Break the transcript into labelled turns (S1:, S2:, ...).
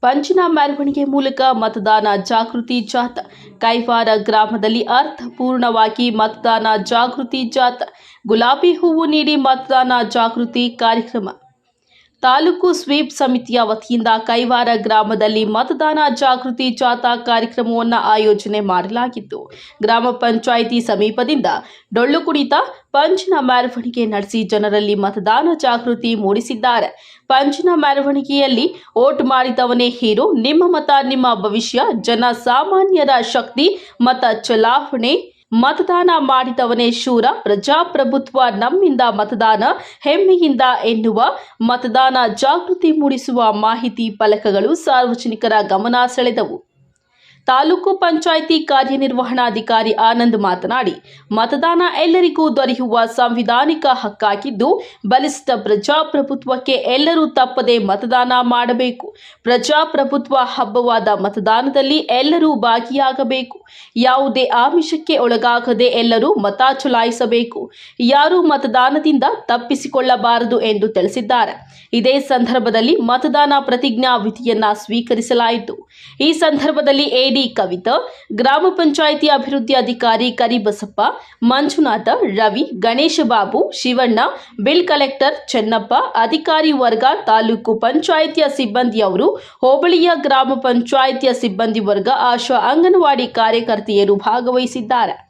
S1: ಪಂಚಿನ ಮೆರವಣಿಗೆ ಮೂಲಕ ಮತದಾನ ಜಾಗೃತಿ ಜಾಥಾ. ಕೈವಾರ ಗ್ರಾಮದಲ್ಲಿ ಅರ್ಥಪೂರ್ಣವಾಗಿ ಮತದಾನ ಜಾಗೃತಿ ಜಾಥಾ. ಗುಲಾಬಿ ಹೂವು ನೀಡಿ ಮತದಾನ ಜಾಗೃತಿ ಕಾರ್ಯಕ್ರಮ. ತಾಲೂಕು ಸ್ವೀಪ್ ಸಮಿತಿಯ ವತಿಯಿಂದ ಕೈವಾರ ಗ್ರಾಮದಲ್ಲಿ ಮತದಾನ ಜಾಗೃತಿ ಜಾಥಾ ಕಾರ್ಯಕ್ರಮವನ್ನು ಆಯೋಜನೆ ಮಾಡಲಾಗಿತ್ತು. ಗ್ರಾಮ ಪಂಚಾಯಿತಿ ಸಮೀಪದಿಂದ ಡೊಳ್ಳು ಕುಣಿತ ಪಂಚನ ಮೆರವಣಿಗೆ ನಡೆಸಿ ಜನರಲ್ಲಿ ಮತದಾನ ಜಾಗೃತಿ ಮೂಡಿಸಿದ್ದಾರೆ. ಪಂಚನ ಮೆರವಣಿಗೆಯಲ್ಲಿ ಓಟ್ ಮಾಡಿದವನೇ ಹೀರೋ, ನಿಮ್ಮ ಮತ, ನಿಮ್ಮ ಭವಿಷ್ಯ, ಜನ ಸಾಮಾನ್ಯರ ಶಕ್ತಿ, ಮತ ಚಲಾವಣೆ ಮತದಾನ ಮಾಡಿದವನೇ ಶೂರ. ಪ್ರಜಾಪ್ರಭುತ್ವ ನಮ್ಮಿಂದ ಮತದಾನ ಹೆಮ್ಮೆಯಿಂದ ಎನ್ನುವ. ಮತದಾನ ಜಾಗೃತಿ ಮೂಡಿಸುವ ಮಾಹಿತಿ ಫಲಕಗಳು ಸಾರ್ವಜನಿಕರ ಗಮನ ಸೆಳೆದವು. ತಾಲೂಕು ಪಂಚಾಯಿತಿ ಕಾರ್ಯನಿರ್ವಹಣಾಧಿಕಾರಿ ಆನಂದ್ ಮಾತನಾಡಿ, ಮತದಾನ ಎಲ್ಲರಿಗೂ ದೊರೆಯುವ ಸಾಂವಿಧಾನಿಕ ಹಕ್ಕಾಗಿದ್ದು, ಬಲಿಷ್ಠ ಪ್ರಜಾಪ್ರಭುತ್ವಕ್ಕೆ ಎಲ್ಲರೂ ತಪ್ಪದೆ ಮತದಾನ ಮಾಡಬೇಕು. ಪ್ರಜಾಪ್ರಭುತ್ವ ಹಬ್ಬವಾದ ಮತದಾನದಲ್ಲಿ ಎಲ್ಲರೂ ಭಾಗಿಯಾಗಬೇಕು. ಯಾವುದೇ ಆಮಿಷಕ್ಕೆ ಒಳಗಾಗದೆ ಎಲ್ಲರೂ ಮತ ಚಲಾಯಿಸಬೇಕು. ಯಾರೂ ಮತದಾನದಿಂದ ತಪ್ಪಿಸಿಕೊಳ್ಳಬಾರದು ಎಂದು ತಿಳಿಸಿದ್ದಾರೆ. ಇದೇ ಸಂದರ್ಭದಲ್ಲಿ ಮತದಾನ ಪ್ರತಿಜ್ಞಾ ವಿಧಿಯನ್ನ ಸ್ವೀಕರಿಸಲಾಯಿತು. ಈ ಸಂದರ್ಭದಲ್ಲಿ ಎಡಿ ಕವಿತಾ, ಗ್ರಾಮ ಪಂಚಾಯಿತಿ ಅಭಿವೃದ್ಧಿ ಅಧಿಕಾರಿ ಕರಿಬಸಪ್ಪ, ಮಂಜುನಾಥ, ರವಿ, ಗಣೇಶ ಬಾಬು, ಶಿವಣ್ಣ, ಬಿಲ್ ಕಲೆಕ್ಟರ್ ಚೆನ್ನಪ್ಪ, ಅಧಿಕಾರಿ ವರ್ಗ ತಾಲೂಕು ಪಂಚಾಯಿತಿಯ ಸಿಬ್ಬಂದಿಯವರು ಹೋಬಳಿಯ ಗ್ರಾಮ ಪಂಚಾಯಿತಿಯ ಸಿಬ್ಬಂದಿ ವರ್ಗ ಆಶಾ ಅಂಗನವಾಡಿ ಕಾರ್ಯಕರ್ತೆಯರು ಭಾಗವಹಿಸಿದ್ದಾರೆ.